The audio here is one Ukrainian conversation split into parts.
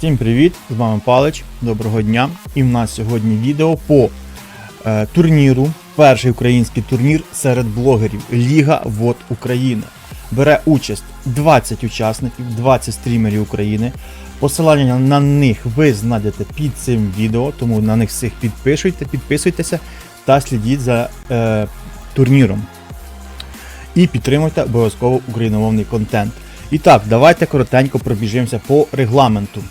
Всім привіт! З вами Палич. Доброго дня. І в нас сьогодні відео по е, турніру. Перший український турнір серед блогерів Ліга ВОД України. Бере участь 20 учасників, 20 стрімерів України. Посилання на них ви знайдете під цим відео, тому на них всіх підпишуйте, підписуйтеся та слідіть за е, турніром. І підтримуйте обов'язково україномовний контент. І так, давайте коротенько пробіжимося по регламенту.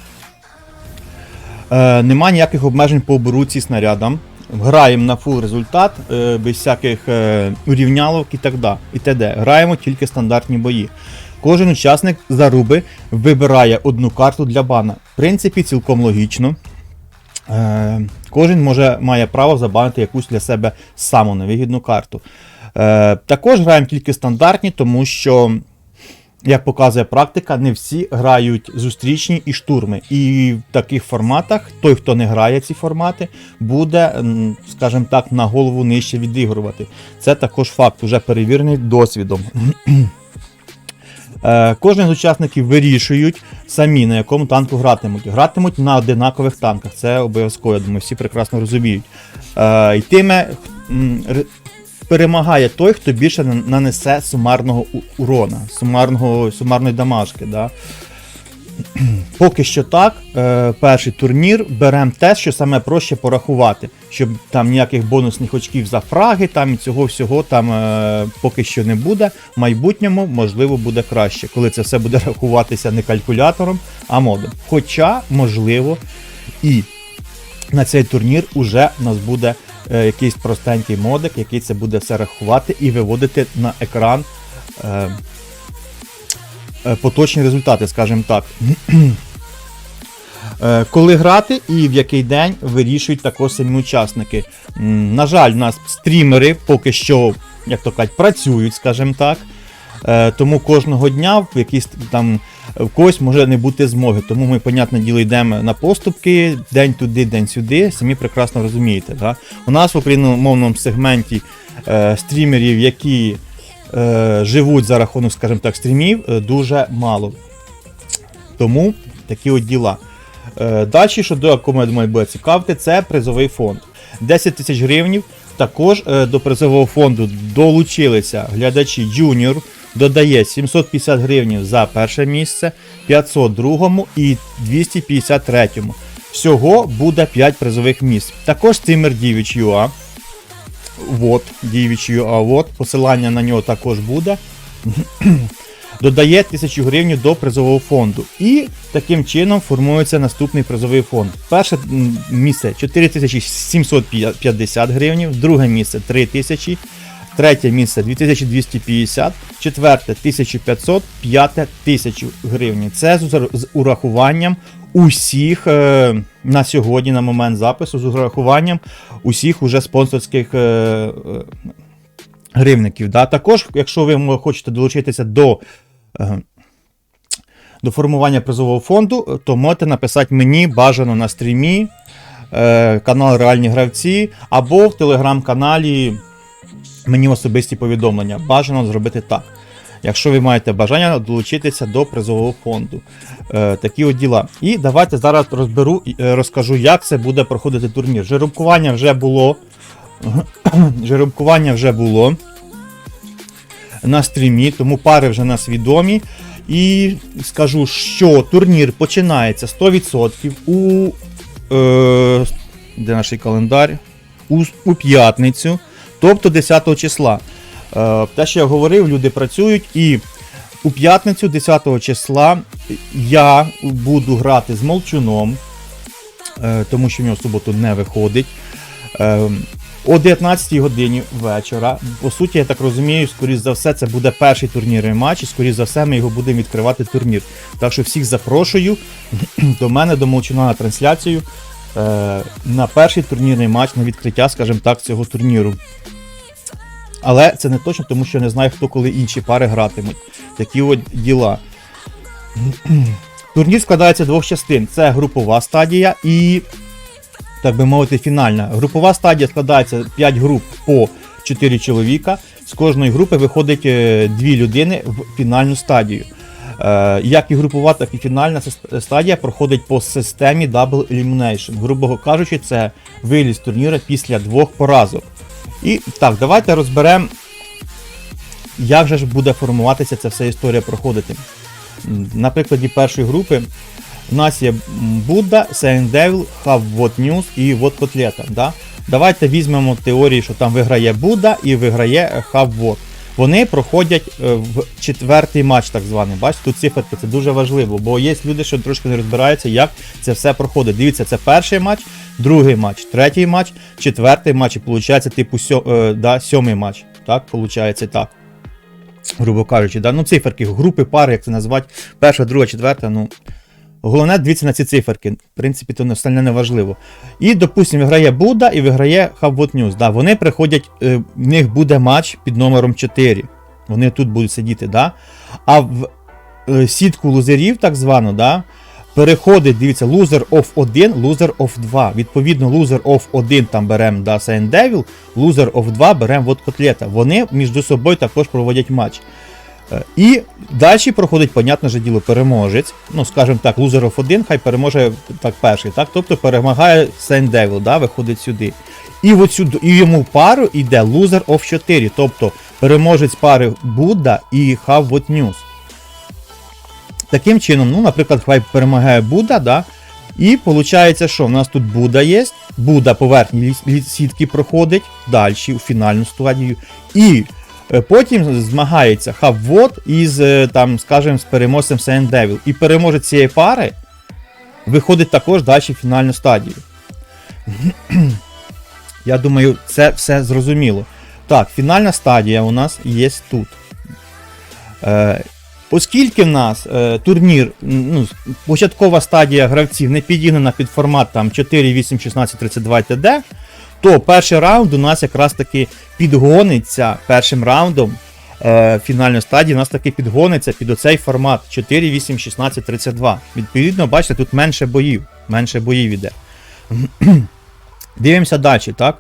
Е, нема ніяких обмежень по оборудці снарядам. Граємо на фул результат, е, без всяких е, урівнялок і так далі. І т.д. Граємо тільки стандартні бої. Кожен учасник заруби вибирає одну карту для бана. В принципі, цілком логічно. Е, кожен може, має право забанити якусь для себе саму невигідну карту. Також граємо тільки стандартні, тому що як показує практика, не всі грають зустрічні і штурми. І в таких форматах той, хто не грає ці формати, буде, скажімо так, на голову нижче відігрувати. Це також факт, вже перевірений досвідом. Е, Кожен з учасників вирішують самі, на якому танку гратимуть. Гратимуть на одинакових танках. Це обов'язково, я думаю, всі прекрасно розуміють. Е, Йтиме перемагає той, хто більше на- нанесе сумарного урона, сумарного, сумарної дамажки. Да? Поки що так, е, перший турнір беремо те, що саме проще порахувати, щоб там ніяких бонусних очків за фраги, там і цього всього там е, поки що не буде. В майбутньому можливо буде краще, коли це все буде рахуватися не калькулятором, а модом. Хоча, можливо, і на цей турнір уже у нас буде якийсь простенький модик, який це буде все рахувати і виводити на екран е, е, поточні результати, скажімо так. Е, Коли грати і в який день вирішують також самі учасники. На жаль, у нас стрімери поки що, як то кажуть, працюють, скажімо так. Е, Тому кожного дня в якийсь там в когось може не бути змоги. Тому ми, понятне діло, йдемо на поступки, день туди, день сюди. Самі прекрасно розумієте. Да? У нас в україномовному сегменті е, стрімерів, які е, живуть за рахунок, скажімо так, стрімів, е, дуже мало. Тому такі от діла. Е, далі, що до якому я думаю, буде цікавити, це призовий фонд. 10 тисяч гривнів. Також е, до призового фонду долучилися глядачі Junior, додає 750 гривень за перше місце, 500 другому і 253. Всього буде 5 призових місць. Також стрімер Дівіч.ua. Вот, Дівіч.ua, вот, посилання на нього також буде. Додає 1000 гривень до призового фонду. І таким чином формується наступний призовий фонд. Перше місце 4750 гривень, друге місце 3000, третє місце 2250, четверте 1500, п'яте 1000 гривень. Це з урахуванням усіх е, на сьогодні, на момент запису, з урахуванням усіх уже спонсорських. Е, е, Гривників. Да? Також, якщо ви хочете долучитися до до формування призового фонду, то можете написати мені бажано на стрімі, канал Реальні гравці, або в телеграм-каналі мені особисті повідомлення. Бажано зробити так. Якщо ви маєте бажання долучитися до призового фонду. Е, такі от діла. І давайте зараз розберу, е, розкажу, як це буде проходити турнір. Жеребкування вже було. Жеребкування вже було на стрімі, тому пари вже нас відомі. І скажу, що турнір починається 100% у. Е, де наш календар? У, у п'ятницю, тобто 10 числа. Е, те, що я говорив, люди працюють і. У п'ятницю 10 числа я буду грати з Молчуном, е, тому що в нього в суботу не виходить. Е, о 19 годині вечора. По суті, я так розумію, скоріш за все, це буде перший турнірний матч, і скоріш за все, ми його будемо відкривати турнір. Так що всіх запрошую до мене, до Молчуна на трансляцію на перший турнірний матч на відкриття, скажімо так, цього турніру. Але це не точно, тому що не знаю, хто коли інші пари гратимуть. Такі от діла. Турнір складається з двох частин: це групова стадія і так би мовити, фінальна. Групова стадія складається 5 груп по 4 чоловіка. З кожної групи виходить 2 людини в фінальну стадію. Е, як і групова, так і фінальна стадія проходить по системі Double Elimination. Грубо кажучи, це виліз турніру після двох поразок. І так, давайте розберемо, як же ж буде формуватися ця вся історія проходити. На прикладі першої групи у нас є Будда, Saint Devil, Have What News і What Котлета. Да? Давайте візьмемо теорії, що там виграє Будда і виграє Have What. Вони проходять е, в четвертий матч, так званий. Бачите, тут циферки, це дуже важливо, бо є люди, що трошки не розбираються, як це все проходить. Дивіться, це перший матч, другий матч, третій матч, четвертий матч, і виходить, типу, сьо, е, да, сьомий матч. Так, виходить так. Грубо кажучи, да? ну циферки, групи, пари, як це назвати, перша, друга, четверта, ну. Головне, дивіться на ці циферки. В принципі, то остальне не важливо. І, допустимо, виграє Будда і виграє Havbot News. Да, вони приходять, е, в них буде матч під номером 4. Вони тут будуть сидіти, да? А в е, сітку лузерів, так звану, да, переходить, дивіться, loser of 1, loser of 2. Відповідно, loser of 1 там беремо да, Saint Devil, loser of 2 беремо котлета. Вони між собою також проводять матч. Е, І далі проходить, понятне же діло, переможець. Ну, скажімо так, лузер of 1, хай переможе так перший, так? Тобто перемагає Saint Devil, да, виходить сюди. І, от сюди, і йому в пару йде лузер of 4, тобто переможець пари Будда і What News. Таким чином, ну, наприклад, хай перемагає Будда, да, і виходить, що в нас тут Будда є, Будда по верхній лі- лі- сітки проходить далі у фінальну стадію. І потім змагається Хаввод із, е, там, скажімо, з переможцем Saint Devil. І переможець цієї пари виходить також далі в фінальну стадію. Я думаю, це все зрозуміло. Так, фінальна стадія у нас є тут. Е, Оскільки в нас е, турнір, ну, початкова стадія гравців не підігнана під формат там 4, 8, 16, 32 ТД, то перший раунд у нас якраз таки підгониться першим раундом е, фінальної стадії, у нас таки підгониться під оцей формат 4, 8, 16, 32. Відповідно, бачите, тут менше боїв, менше боїв іде. Дивимося далі, так?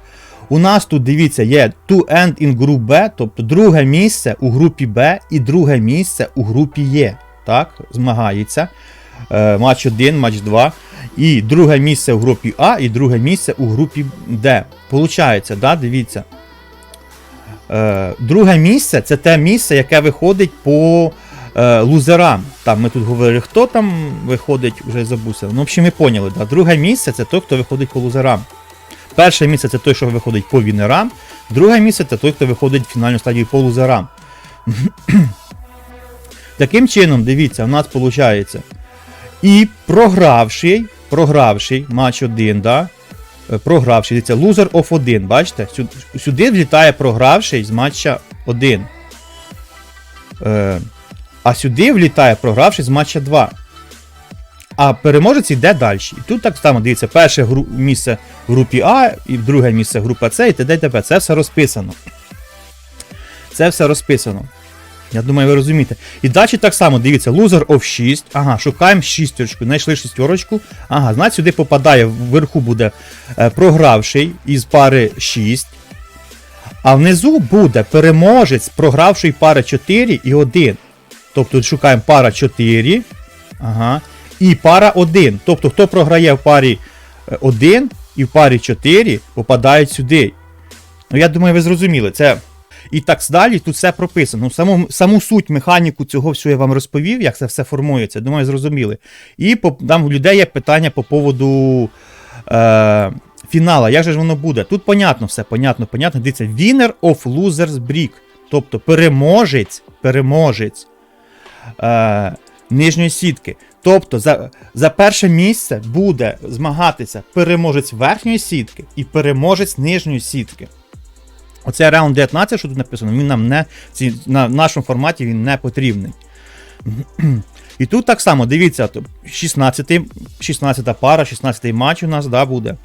У нас тут, дивіться, є to end in group B, тобто друге місце у групі Б і друге місце у групі Є. Так, змагається. Е, матч 1, матч 2. І друге місце у групі А, і друге місце у групі Д. Получається, да, дивіться. Е, друге місце це те місце, яке виходить по е, лузерам. Там ми тут говорили, хто там виходить, вже забувся. Ну, в общем, ми поняли. Да? Друге місце це той, хто виходить по лузерам. Перше місце це той, що виходить по вінерам. Друге місце це той, хто виходить в фінальну стадію по лузерам. Таким чином, дивіться, у нас виходить. І програвший, програвший матч 1, да, е, програвший, дивіться, лузер of 1, бачите? Сюди, влітає програвший з матча 1. Е, а сюди влітає програвший з матча 2. А переможець йде далі. І тут так само, дивіться, перше місце в групі А, і друге місце група С, і т.д. і т.п. Це все розписано. Це все розписано. Я думаю, ви розумієте. І далі так само, дивіться, лузер of 6. Ага, шукаємо шістерочку. Знайшли шістерочку. Ага, значить сюди попадає, вверху буде е, програвший із пари 6. А внизу буде переможець, програвший пари 4 і 1. Тобто шукаємо пара 4. Ага. І пара 1. Тобто, хто програє в парі 1 і в парі 4, попадають сюди. Ну, я думаю, ви зрозуміли. Це. І так далі, тут все прописано. Ну, Саму, саму суть механіку цього всього я вам розповів, як це все формується. Думаю, зрозуміли. І по, там у людей є питання по поводу е, фінала. Як же ж воно буде? Тут понятно все, понятно, понятно. Дивіться, winner of losers break. Тобто переможець, переможець е, нижньої сітки. Тобто за, за перше місце буде змагатися переможець верхньої сітки і переможець нижньої сітки. Оце раунд 19, що тут написано, він нам не ці, на нашому форматі він не потрібний. І тут так само, дивіться, 16, 16 пара, 16 матч у нас да, буде.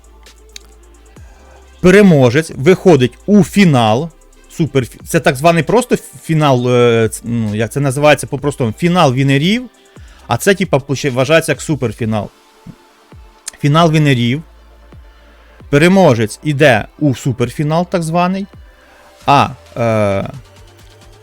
Переможець виходить у фінал. Супер, це так званий просто фінал, е, ну, як це називається по-простому, фінал вінерів. А це, типа, вважається як суперфінал. Фінал вінерів. Переможець іде у суперфінал, так званий. А е,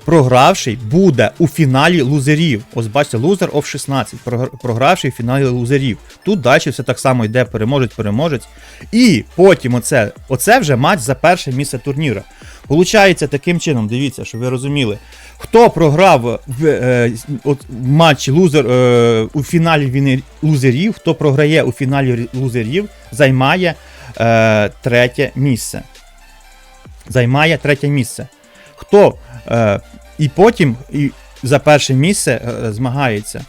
програвший буде у фіналі лузерів. Ось бачите, лузер of 16, прогр- програвший в фіналі лузерів. Тут далі все так само йде переможець, переможець. І потім оце, оце вже матч за перше місце турніру. Получається таким чином, дивіться, щоб ви розуміли. Хто програв в, е, от, в матчі лузер, е, у фіналі віни- лузерів, хто програє у фіналі лузерів, займає е, третє місце. Займає третє місце. Хто е, і потім і за перше місце е, змагається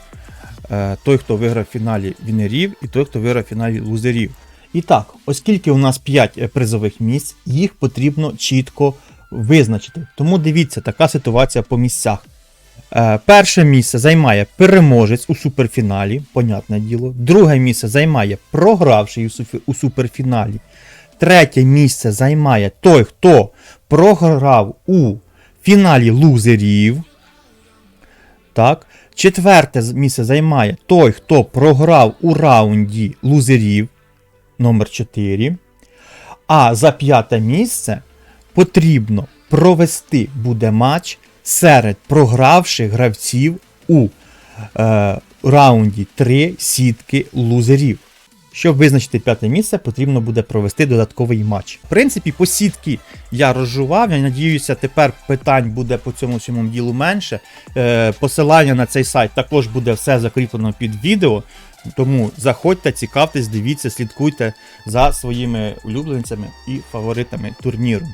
е, той, хто виграв в фіналі вінерів, і той, хто виграв в фіналі лузерів. І так, оскільки у нас 5 призових місць, їх потрібно чітко визначити. Тому дивіться, така ситуація по місцях. Е, перше місце займає переможець у суперфіналі, понятне діло. Друге місце займає програвший у суперфіналі. Третє місце займає той, хто програв у фіналі лузерів. Так. Четверте місце займає той, хто програв у раунді лузерів номер 4. А за п'яте місце потрібно провести буде матч серед програвших гравців у е, раунді 3 сітки лузерів. Щоб визначити п'яте місце, потрібно буде провести додатковий матч. В принципі, по сітки я розжував. Я надіюся, тепер питань буде по цьому всьому ділу менше. Е, посилання на цей сайт також буде все закріплено під відео. Тому заходьте, цікавтесь, дивіться, слідкуйте за своїми улюбленцями і фаворитами турніру.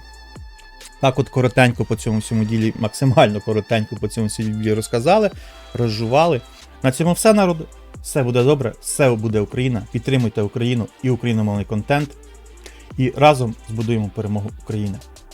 Так, от коротенько по цьому всьому ділі, максимально коротенько по цьому всьому ділі розказали, розжували. На цьому все, народу. Все буде добре, все буде Україна. Підтримуйте Україну і україномовний контент. І разом збудуємо перемогу України.